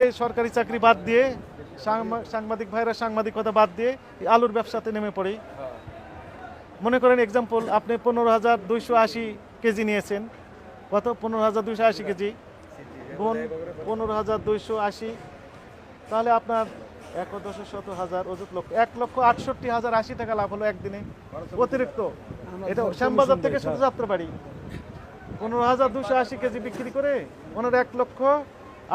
সরকারি চাকরি বাদ দিয়ে সাংবাদিক ভাইরা সাংবাদিকতা বাদ দিয়ে আলুর ব্যবসাতে নেমে পড়ি। মনে করেন এক্সাম্পল আপনি পনেরো হাজার দুইশো আশি কেজি নিয়েছেন। কত? পনেরো হাজার দুইশো আশি কেজি। গুণ পনেরো হাজার দুইশো আশি। তাহলে আপনার এক দশ শত হাজার অযুত লক্ষ। এক লক্ষ আটষট্টি হাজার আশি টাকা লাভ হলো একদিনে। অতিরিক্ত। এটা শ্যামবাজার থেকে শুধু যাত্রা যাত্রাবাড়ি। পনেরো হাজার দুশো আশি কেজি বিক্রি করে ওনার এক লক্ষ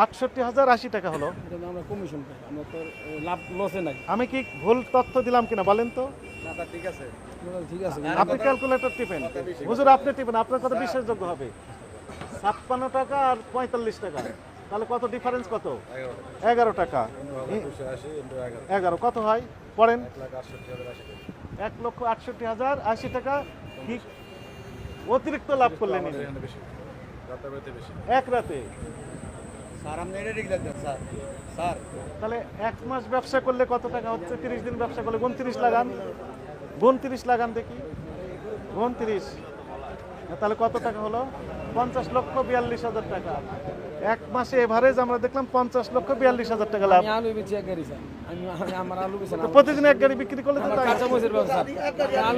আটষট্টি হাজার আশি টাকা হলো। আমরা কমিশন পাই আমরা তো লাভ লসে নাই। আমি কি ভুল তথ্য দিলাম কিনা বলেন তো? ঠিক আছে। ঠিক আছে। আপনি ক্যালকুলেটর টিপেন। হুজুর আপনি টিপেন আপনার কথা বিশ্বাসযোগ্য হবে। ছাপ্পান্ন টাকা আর পঁয়তাল্লিশ টাকা। তাহলে কত ডিফারেন্স কত? এগারো। টাকা। এগারো কত হয়? পড়েন। এক লক্ষ আটষট্টি হাজার আশি টাকা। কি অতিরিক্ত লাভ করলেন এক রাতে। স্যার আপনি এটা ঠিক লাগছেন স্যার। স্যার। তাহলে এক মাস ব্যবসা করলে কত টাকা হচ্ছে? তিরিশ দিন ব্যবসা করলে উনত্রিশ লাগান। উনত্রিশ লাগান দেখি। উনত্রিশ। তাহলে কত টাকা হলো? পঞ্চাশ লক্ষ বিয়াল্লিশ হাজার টাকা। এক মাসে এভারেজ আমরা দেখলাম পঞ্চাশ লক্ষ বিয়াল্লিশ হাজার টাকা লাভ। আলু বেচি এক গাড়ি আমার আলু বেচি তো প্রতিদিন এক গাড়ি বিক্রি করলে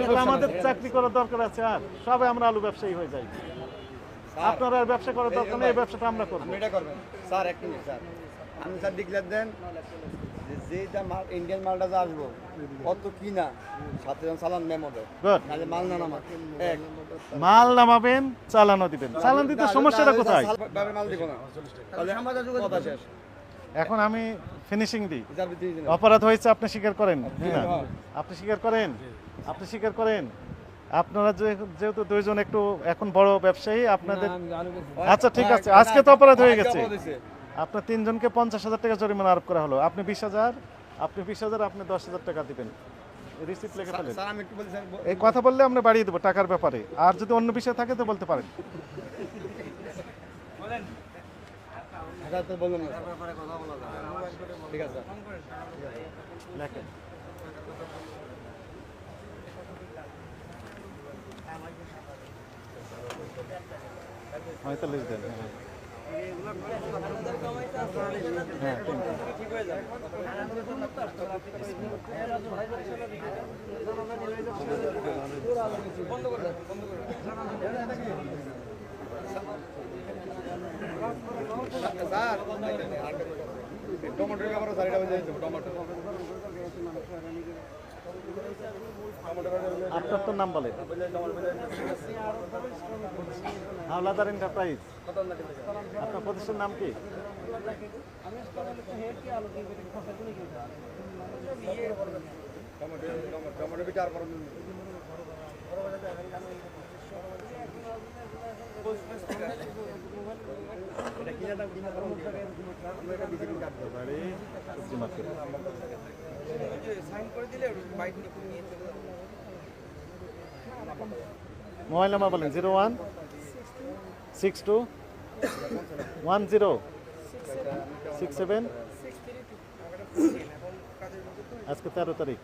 তো আমাদের চাকরি করার দরকার আছে আর সবাই আমরা আলু ব্যবসায়ী হয়ে যাই। আপনারা আর ব্যবসা করার দরকার নেই এই ব্যবসাটা আমরা করব। এটা করবেন। স্যার এক মিনিট স্যার। আপনি স্যার ডিক্লেয়ার দেন যে যেটা মাল ইন্ডিয়ান মালটা যে আসব কত কি না সাথে চালান মেমো Good. মাল না নামা এক। মাল নামাবেন চালানো দিবেন। চালান দিতে সমস্যাটা কোথায়? মাল দিব না। তাহলে কথা শেষ। এখন আমি ফিনিশিং দিই। অপরাধ হয়েছে আপনি স্বীকার করেন। না? আপনি স্বীকার করেন? আপনি স্বীকার করেন? আপনারা যে- যেহেতু দুইজন একটু এখন বড় ব্যবসায়ী আপনাদের আচ্ছা ঠিক আছে। আজকে তো অপরাধ হয়ে গেছে। আপনার তিনজনকে পঞ্চাশ হাজার টাকা জরিমানা আরোপ করা হলো। আপনি বিশ হাজার আপনি বিশ হাজার আপনি দশ হাজার টাকা দিবেন। রিসিপ্ট লিখে ফেলেন। এই কথা বললে আমরা বাড়িয়ে দেবো টাকার ব্যাপারে। আর যদি অন্য বিষয় থাকে তো বলতে পারেন। ঠিক আছে লেখেন। পঁয়তাল্লিশ দেন হ্যাঁ। হ্যাঁ টমেটোর আপনার তো নাম বলেন হাওলাদার এন্টারপ্রাইজ আপনার প্রতিষ্ঠানের নাম কি? টমেটো মোবাইল নাম্বার বলেন zero one six two one zero six seven আজকে তেরো তারিখ।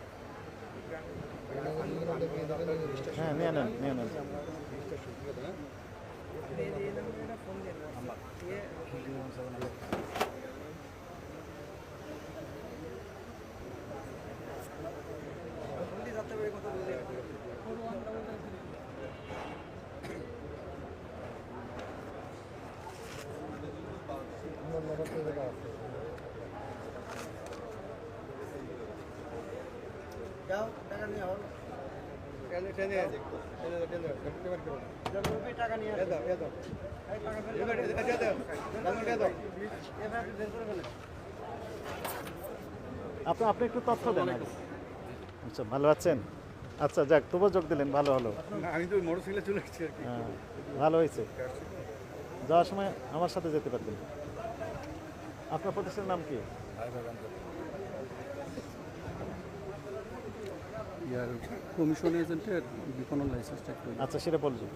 হ্যাঁ নিয়ে নেন নিয়ে নেন। টাকা নিয়ে টাকা নিয়ে দাও দাও। আপনি আপনি একটু তথ্য দেন। আচ্ছা ভালো আছেন? আচ্ছা যাক তবুও যোগ দিলেন ভালো হলো। আমি তো মোটরসাইকেলে চলে এসেছি আর কি। হ্যাঁ ভালো হয়েছে। যাওয়ার সময় আমার সাথে যেতে পারবেন। আপনার প্রতিষ্ঠানের নাম কি? কমিশন এজেন্টের বিপণন লাইসেন্সটা আচ্ছা সেটা বলছি